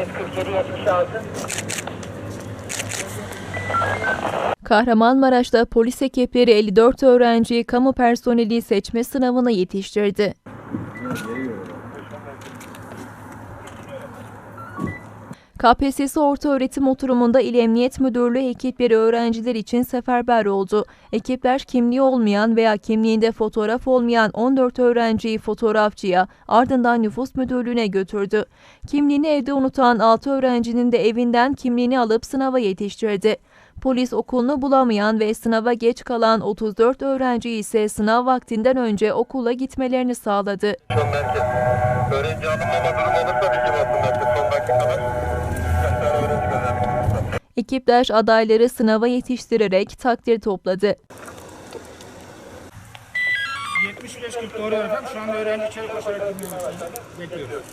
547 76. Kahramanmaraş'ta polis ekipleri 54 öğrenciyi kamu personeli seçme sınavına yetiştirdi. KPSS Ortaöğretim Oturumu'nda İl Emniyet Müdürlüğü ekipleri öğrenciler için seferber oldu. Ekipler kimliği olmayan veya kimliğinde fotoğraf olmayan 14 öğrenciyi fotoğrafçıya ardından nüfus müdürlüğüne götürdü. Kimliğini evde unutan 6 öğrencinin de evinden kimliğini alıp sınava yetiştirdi. Polis okulunu bulamayan ve sınava geç kalan 34 öğrenci ise sınav vaktinden önce okula gitmelerini sağladı. Öğrenci alınmama durumu olursa basın merkez. Son dakikada Ekipler adayları sınava yetiştirerek takdir topladı. 75-40 doğru efendim. Şu anda öğrenci içeri koşarak gidiyor. Bekliyoruz.